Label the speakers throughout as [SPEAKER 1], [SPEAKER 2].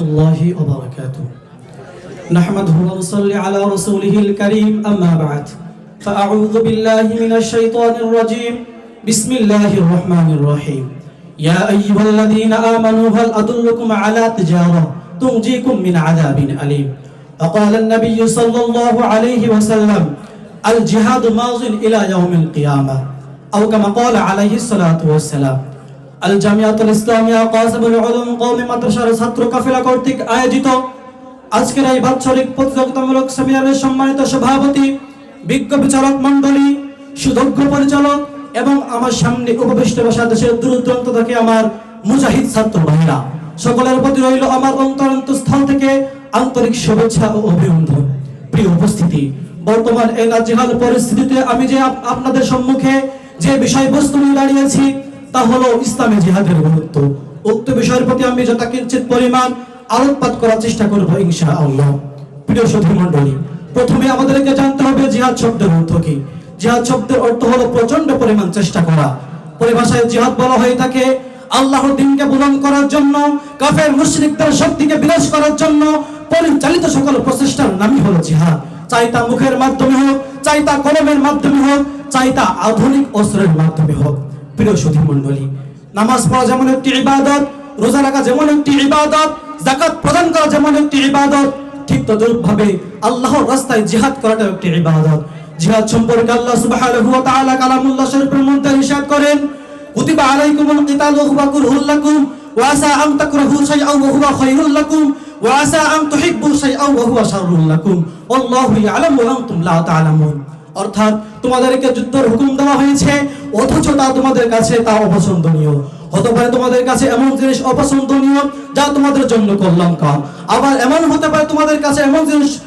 [SPEAKER 1] الله وبركاته. نحمده ونصلي على رسوله الكريم أما بعد. فأعوذ بالله من الشيطان الرجيم. بسم الله الرحمن الرحيم. يا أيها الذين آمنوا هل أدلكم على تجارة تنجيكم من عذاب أليم؟ وقال النبي صلى الله عليه وسلم الجهاد ماض إلى يوم القيامة. أو كما قال عليه الصلاة والسلام আল জামিয়াতুল ইসলামিয়া উলুম, কওমি মাদ্রাসার ছাত্র কাফেলা কর্তৃক আয়োজিত আজকের এই বাৎসরিক প্রতিযোগিতামূলক সেমিনারের সম্মানিত সভাপতি, বিজ্ঞ বিচারক মণ্ডলী, সুদক্ষ পরিচালক এবং আমার সামনে উপবিষ্ট বসা দেশের দূর দূরান্ত থেকে আমার মুজাহিদ ছাত্র ভাইরা সকলের প্রতি রইল আমার অন্তরন্ত স্থল থেকে আন্তরিক শুভেচ্ছা ও অভিনন্দন। প্রিয় উপস্থিতি, বর্তমান এই নাজিহাল পরিস্থিতিতে আমি যে আপনাদের সম্মুখে যে বিষয়বস্তু নিয়ে দাঁড়িয়েছি তা হলো ইসলামী জিহাদের গুরুত্ব। উক্ত বিষয়ের প্রতি আমি যথাকিঞ্চিত পরিমাণ আলোকপাত করার চেষ্টা করব ইনশা আল্লাহ প্রিয় সুধী মণ্ডলী প্রথমে আমাদেরকে জানতে হবে জিহাদ শব্দের অর্থ কি। জিহাদ শব্দের অর্থ হলো প্রচণ্ড পরিমাণ চেষ্টা করা। পরিভাষায় জিহাদ বলা হয়ে থাকে আল্লাহর দিনকে বুলন্দ করার জন্য, কাফের মুশরিকদের শক্তিকে বিনাশ করার জন্য পরিচালিত সকল প্রচেষ্টার নামই হলো জিহাদ। চাই তা মুখের মাধ্যমে হোক, চাই তা কলমের মাধ্যমে হোক, চাই তা আধুনিক অস্ত্রের মাধ্যমে হোক। প্রিয় সুধী মণ্ডলী, নামাজ পড়া যেমন একটি ইবাদত, রোজা রাখা যেমন একটি ইবাদত জাকাত প্রদান করা যেমন একটি ইবাদত, ঠিক তদ্রূপভাবে আল্লাহর রাস্তায় জিহাদ করাটা একটি ইবাদত। জিহাদ সম্পর্কে আল্লাহ সুবহানাহু কালামুল্লাহ শরীফের মধ্যে ইরশাদ করেন, কুতিবা আলাইকুমুল কিতালু ওয়া কুরহুল লাকুম, ওয়া আসা আন তাকরাহু শাইআন ওয়া হুয়া খায়রুল লাকুম, ওয়া আসা আন তুহিব্বু শাইআন ওয়া হুয়া শাররুল লাকুম আল্লাহু ইয়ালামু ওয়া আনতুম লা তা'লামুন অর্থাৎ তোমাদেরকে যুদ্ধের হুকুম দেওয়া হয়েছে, অথচ তা তোমাদের কাছে তা অপছন্দনীয়। হতে পারে তোমাদের কাছে এমন জিনিস অপছন্দনীয় যা তোমাদের জন্য কল্যাণকর। আবার এমন হতে পারে তোমাদের কাছে এমন জিনিস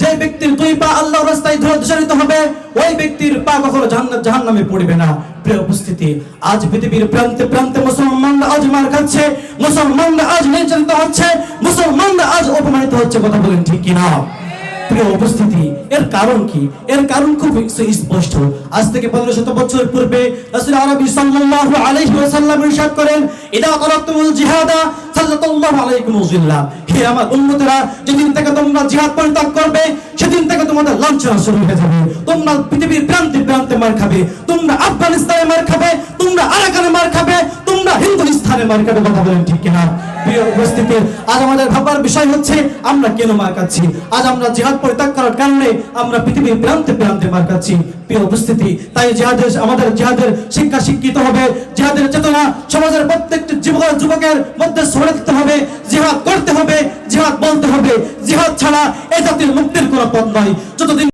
[SPEAKER 1] যে ব্যক্তির দুই পা আল্লাহর রাস্তায় ধরে হবে, ওই ব্যক্তির পা কখনো জান্নাত জাহান্নামে পড়বে না। প্রিয় উপস্থিতি, আজ পৃথিবীর প্রান্তে প্রান্তে মুসলমানরা আজ মার খাচ্ছে, মুসলমানরা আজ নির্যাতিত হচ্ছে, মুসলমানরা আজ অপমানিত হচ্ছে, কথা বলেন ঠিক কিনা? প্রিয় উপস্থিতি, এর কারণ কি? এর কারণ খুব স্পষ্ট। আজ থেকে পনেরো শত বছর পূর্বে রাসূল আরবি সাল্লাল্লাহু আলাইহি ওয়াসাল্লাম ইরশাদ করেন, ইদা করাতুমুল জিহাদা সাল্লাল্লাহু আলাইকুম ওয়াসাল্লাম। হে আমার উম্মতেরা যেদিন থেকে তোমরা জিহাদ পরিত্যাগ করবে, সেদিন থেকে তোমাদের লাঞ্ছনা শুরু হয়ে যাবে। তোমরা পৃথিবীর প্রান্তে প্রান্তে মার খাবে, তোমরা আফগানিস্তানে মার খাবে, তোমরা আরাকানে মার খাবে তোমরা হিন্দুস্তানে কথা বলেন ঠিক কিনা? প্রিয় উপস্থিতি, আজ আমাদের ভাববার বিষয় হচ্ছে, আমরা কেন মার খাচ্ছি? আজ আমরা জিহাদ পরিত্যাগ করার কারণে আমরা পৃথিবীর প্রান্তে প্রান্তে মার খাচ্ছি। প্রিয় উপস্থিতি, তাই জিহাদের আমাদের জিহাদের শিক্ষা শিক্ষিত হবে। জিহাদের চেতনা সমাজের প্রত্যেকটি যুবক, যুবকের মধ্যে ছড়ে দিতে হবে। জিহাদ করতে হবে, জিহাদ বলতে হবে। জিহাদ ছাড়া এ জাতির মুক্তির কোনো পথ নয়। যতদিন